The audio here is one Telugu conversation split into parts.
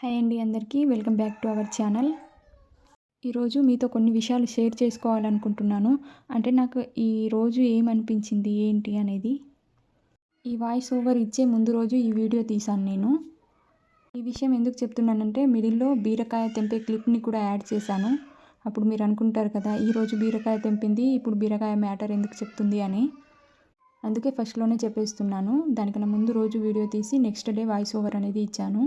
హాయ్ అండి అందరికీ. Welcome back to our channel. ఈరోజు మీతో కొన్ని విషయాలు షేర్ చేసుకోవాలనుకుంటున్నాను. అంటే నాకు ఈరోజు ఏమనిపించింది ఏంటి అనేది ఈ వాయిస్ ఓవర్ ఇచ్చే ముందు రోజు ఈ వీడియో తీశాను నేను. ఈ విషయం ఎందుకు చెప్తున్నానంటే మిడిల్లో బీరకాయ తెంపే క్లిప్ని కూడా యాడ్ చేశాను. అప్పుడు మీరు అనుకుంటారు కదా ఈరోజు బీరకాయ తెంపింది ఇప్పుడు బీరకాయ మ్యాటర్ ఎందుకు చెప్తుంది అని. అందుకే ఫస్ట్లోనే చెప్పేస్తున్నాను. దానికన్నా ముందు రోజు వీడియో తీసి నెక్స్ట్ డే వాయిస్ ఓవర్ అనేది ఇచ్చాను.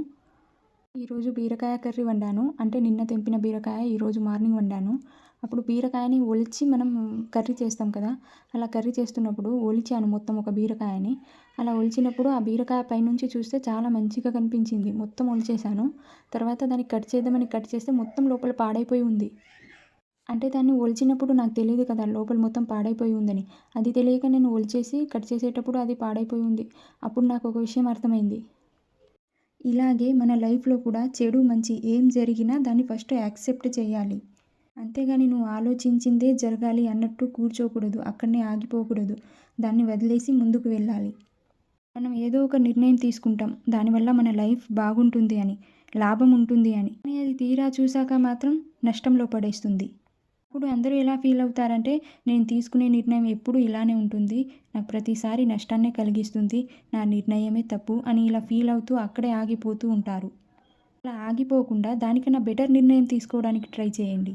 ఈరోజు బీరకాయ కర్రీ వండాను. అంటే నిన్న తెంపిన బీరకాయ ఈరోజు మార్నింగ్ వండాను. అప్పుడు బీరకాయని ఒలిచి మనం కర్రీ చేస్తాం కదా అలా కర్రీ చేస్తున్నప్పుడు ఒలిచాను మొత్తం ఒక బీరకాయని. అలా ఒలిచినప్పుడు ఆ బీరకాయ పైనుంచి చూస్తే చాలా మంచిగా కనిపించింది. మొత్తం ఒలిచేశాను. తర్వాత దాన్ని కట్ చేద్దామని కట్ చేస్తే మొత్తం లోపల పాడైపోయి ఉంది. అంటే దాన్ని ఒలిచినప్పుడు నాకు తెలియదు కదా లోపల మొత్తం పాడైపోయి ఉందని. అది తెలియక నేను ఒలిచేసి కట్ చేసేటప్పుడు అది పాడైపోయి ఉంది. అప్పుడు నాకు ఒక విషయం అర్థమైంది. ఇలాగే మన లైఫ్లో కూడా చెడు మంచి ఏం జరిగినా దాన్ని ఫస్ట్ యాక్సెప్ట్ చేయాలి. అంతేగాని నువ్వు ఆలోచించిందే జరగాలి అన్నట్టు కూర్చోకూడదు అక్కడనే ఆగిపోకూడదు. దాన్ని వదిలేసి ముందుకు వెళ్ళాలి. మనం ఏదో ఒక నిర్ణయం తీసుకుంటాం. దానివల్ల మన లైఫ్ బాగుంటుంది అని లాభం ఉంటుంది అని. కానీ అది తీరా చూసాక మాత్రం నష్టంలో పడేస్తుంది. ఇప్పుడు అందరూ ఎలా ఫీల్ అవుతారంటే నేను తీసుకునే నిర్ణయం ఎప్పుడు ఇలానే ఉంటుంది. నాకు ప్రతిసారి నష్టాన్నే కలిగిస్తుంది. నా నిర్ణయమే తప్పు అని ఇలా ఫీల్ అవుతూ అక్కడే ఆగిపోతూ ఉంటారు. అలా ఆగిపోకుండా దానికన్నా బెటర్ నిర్ణయం తీసుకోవడానికి ట్రై చేయండి.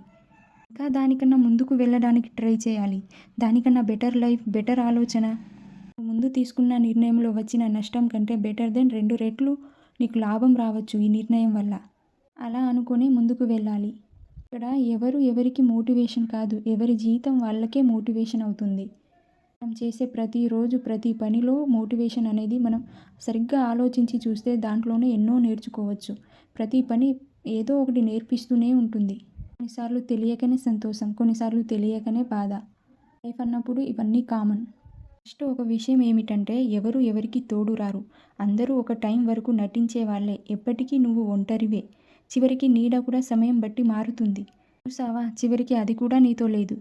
ఇంకా దానికన్నా ముందుకు వెళ్ళడానికి ట్రై చేయాలి. దానికన్నా బెటర్ లైఫ్ బెటర్ ఆలోచన. ముందు తీసుకున్న నిర్ణయంలో వచ్చిన నష్టం కంటే బెటర్ దెన్ రెండు రెట్లు నీకు లాభం రావచ్చు ఈ నిర్ణయం వల్ల. అలా అనుకొని ముందుకు వెళ్ళాలి. ఇక్కడ ఎవరు ఎవరికి మోటివేషన్ కాదు ఎవరి జీతం వాళ్ళకే మోటివేషన్ అవుతుంది. మనం చేసే ప్రతిరోజు ప్రతి పనిలో మోటివేషన్ అనేది మనం సరిగ్గా ఆలోచించి చూస్తే దాంట్లోనే ఎన్నో నేర్చుకోవచ్చు. ప్రతి పని ఏదో ఒకటి నేర్పిస్తూనే ఉంటుంది. కొన్నిసార్లు తెలియకనే సంతోషం కొన్నిసార్లు తెలియకనే బాధ. లైఫ్ అన్నప్పుడు ఇవన్నీ కామన్. ఫస్ట్ ఒక విషయం ఏమిటంటే ఎవరు ఎవరికి తోడురారు. అందరూ ఒక టైం వరకు నటించే వాళ్ళే. ఎప్పటికీ నువ్వు ఒంటరివే. చివరికి నీడ కూడా సమయం బట్టి మారుతుంది. చూసావా చివరికి అది కూడా నీతో లేదు.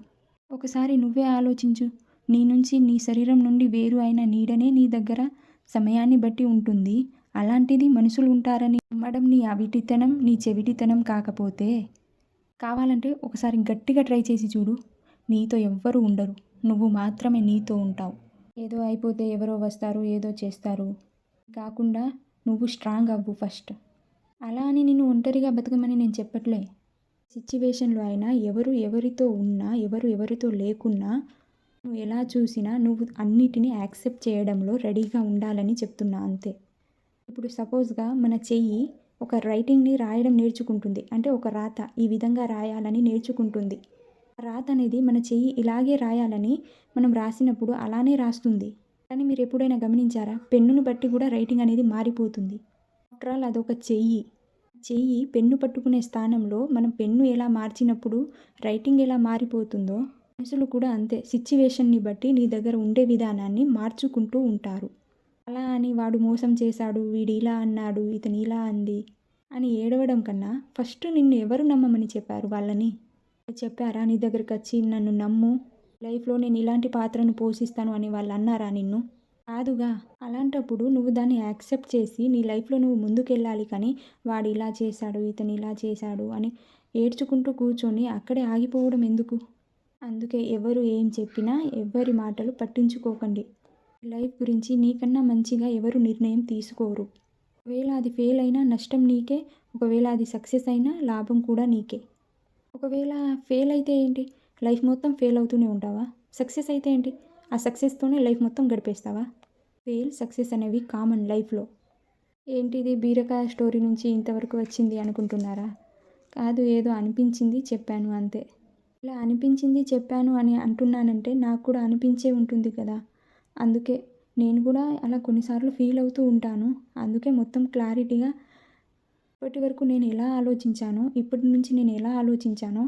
ఒకసారి నువ్వే ఆలోచించు. నీ నుంచి నీ శరీరం నుండి వేరు అయిన నీడనే నీ దగ్గర సమయాన్ని బట్టి ఉంటుంది. అలాంటిది మనుషులు ఉంటారని నమ్మడం నీ అవిటితనం నీ చెవిటితనం కాకపోతే కావాలంటే ఒకసారి గట్టిగా ట్రై చేసి చూడు. నీతో ఎవ్వరు ఉండరు. నువ్వు మాత్రమే నీతో ఉంటావు. ఏదో అయిపోతే ఎవరో వస్తారు ఏదో చేస్తారు. కాకుండా నువ్వు స్ట్రాంగ్ అవ్వు ఫస్ట్. అలా అని నేను ఒంటరిగా బతకమని నేను చెప్పట్లే. సిచ్యువేషన్లో అయినా ఎవరు ఎవరితో ఉన్నా ఎవరు ఎవరితో లేకున్నా నువ్వు ఎలా చూసినా నువ్వు అన్నిటినీ యాక్సెప్ట్ చేయడంలో రెడీగా ఉండాలని చెప్తున్నా అంతే. ఇప్పుడు సపోజ్గా మన చెయ్యి ఒక రైటింగ్ని రాయడం నేర్చుకుంటుంది. అంటే ఒక రాత ఈ విధంగా రాయాలని నేర్చుకుంటుంది. రాత అనేది మన చెయ్యి ఇలాగే రాయాలని మనం రాసినప్పుడు అలానే రాస్తుంది. కానీ మీరు ఎప్పుడైనా గమనించారా? పెన్నును బట్టి కూడా రైటింగ్ అనేది మారిపోతుంది. ఆఫ్టర్ ఆల్ అదొక చెయ్యి. చెయ్యి పెన్ను పట్టుకునే స్థానంలో మనం పెన్ను ఎలా మార్చినప్పుడు రైటింగ్ ఎలా మారిపోతుందో మనుషులు కూడా అంతే. సిచ్యువేషన్ని బట్టి నీ దగ్గర ఉండే విధానాన్ని మార్చుకుంటూ ఉంటారు. అలా అని వాడు మోసం చేశాడు వీడు ఇలా అన్నాడు ఇతను ఇలా అంది అని ఏడవడం కన్నా ఫస్ట్ నిన్ను ఎవరు నమ్మమని చెప్పారు వాళ్ళని? చెప్పారా? నీ దగ్గరకు వచ్చి నన్ను నమ్ము. లైఫ్లో నేను ఇలాంటి పాత్రను పోషిస్తాను అని వాళ్ళు అన్నారా నిన్ను? కాదుగా. అలాంటప్పుడు నువ్వు దాన్ని యాక్సెప్ట్ చేసి నీ లైఫ్లో నువ్వు ముందుకెళ్ళాలి కానీ వాడు ఇలా చేశాడు ఇతను ఇలా చేశాడు అని ఏడ్చుకుంటూ కూర్చొని అక్కడే ఆగిపోవడం ఎందుకు? అందుకే ఎవరు ఏం చెప్పినా ఎవరి మాటలు పట్టించుకోకండి. లైఫ్ గురించి నీకన్నా మంచిగా ఎవరు నిర్ణయం తీసుకోరు. ఒకవేళ అది ఫెయిల్ అయినా నష్టం నీకే ఒకవేళ అది సక్సెస్ అయినా లాభం కూడా నీకే. ఒకవేళ ఫెయిల్ అయితే ఏంటి? లైఫ్ మొత్తం ఫెయిల్ అవుతూనే ఉంటావా? సక్సెస్ అయితే ఏంటి? ఆ సక్సెస్తోనే లైఫ్ మొత్తం గడిపేస్తావా? ఫెయిల్ సక్సెస్ అనేవి కామన్ లైఫ్లో ఏంటిది? బీరకాయ స్టోరీ నుంచి ఇంతవరకు వచ్చింది అనుకుంటున్నారా? కాదు ఏదో అనిపించింది చెప్పాను అంతే. ఇలా అనిపించింది చెప్పాను అని అంటున్నానంటే నాకు కూడా అనిపించే ఉంటుంది కదా. అందుకే నేను కూడా అలా కొన్నిసార్లు ఫీల్ అవుతూ ఉంటాను. అందుకే మొత్తం క్లారిటీగా ఇప్పటి వరకు నేను ఎలా ఆలోచించానో ఇప్పటి నుంచి నేను ఎలా ఆలోచించానో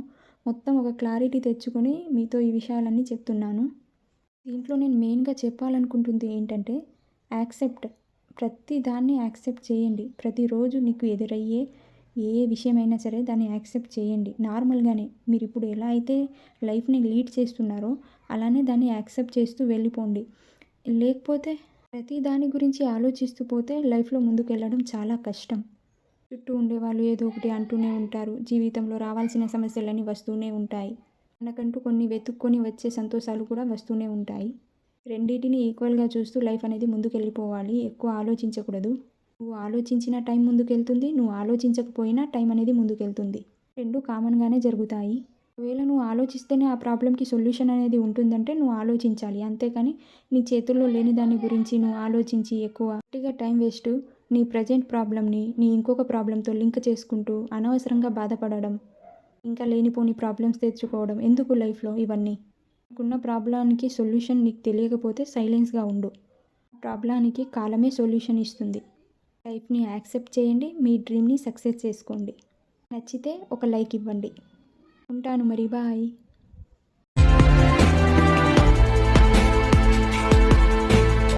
మొత్తం ఒక క్లారిటీ తెచ్చుకొని మీతో ఈ విషయాలన్నీ చెప్తున్నాను. దీంట్లో నేను మెయిన్గా చెప్పాలనుకుంటుంది ఏంటంటే యాక్సెప్ట్. ప్రతి దాన్ని యాక్సెప్ట్ చేయండి. ప్రతిరోజు నీకు ఎదురయ్యే ఏ విషయమైనా సరే దాన్ని యాక్సెప్ట్ చేయండి. నార్మల్గానే మీరు ఇప్పుడు ఎలా అయితే లైఫ్ని లీడ్ చేస్తున్నారో అలానే దాన్ని యాక్సెప్ట్ చేస్తూ వెళ్ళిపోండి. లేకపోతే ప్రతి దాని గురించి ఆలోచిస్తూ పోతే లైఫ్లో ముందుకు వెళ్ళడం చాలా కష్టం. చుట్టూ ఉండేవాళ్ళు ఏదో ఒకటి అంటూనే ఉంటారు. జీవితంలో రావాల్సిన సమస్యలన్నీ వస్తూనే ఉంటాయి. మనకంటూ కొన్ని వెతుక్కొని వచ్చే సంతోషాలు కూడా వస్తూనే ఉంటాయి. రెండింటిని ఈక్వల్గా చూస్తూ లైఫ్ అనేది ముందుకెళ్ళిపోవాలి. ఎక్కువ ఆలోచించకూడదు. నువ్వు ఆలోచించిన టైం ముందుకెళ్తుంది. నువ్వు ఆలోచించకపోయినా టైం అనేది ముందుకెళ్తుంది. రెండు కామన్గానే జరుగుతాయి. ఒకవేళ నువ్వు ఆలోచిస్తేనే ఆ ప్రాబ్లంకి సొల్యూషన్ అనేది ఉంటుందంటే నువ్వు ఆలోచించాలి. అంతేకాని నీ చేతుల్లో లేని దాని గురించి నువ్వు ఆలోచించి ఎక్కువ గట్టిగా టైం వేస్ట్ నీ ప్రజెంట్ ప్రాబ్లమ్ని నీ ఇంకొక ప్రాబ్లంతో లింక్ చేసుకుంటూ అనవసరంగా బాధపడడం ఇంకా లేనిపోని ప్రాబ్లమ్స్ తెచ్చుకోవడం ఎందుకు లైఫ్లో ఇవన్నీ? నీకున్న ప్రాబ్లానికి సొల్యూషన్ నీకు తెలియకపోతే సైలెన్స్గా ఉండు. ప్రాబ్లానికి కాలమే సొల్యూషన్ ఇస్తుంది. లైఫ్ని యాక్సెప్ట్ చేయండి మీ డ్రీమ్ని సక్సెస్ చేసుకోండి. నచ్చితే ఒక లైక్ ఇవ్వండి. ఉంటాను మరి బాయ్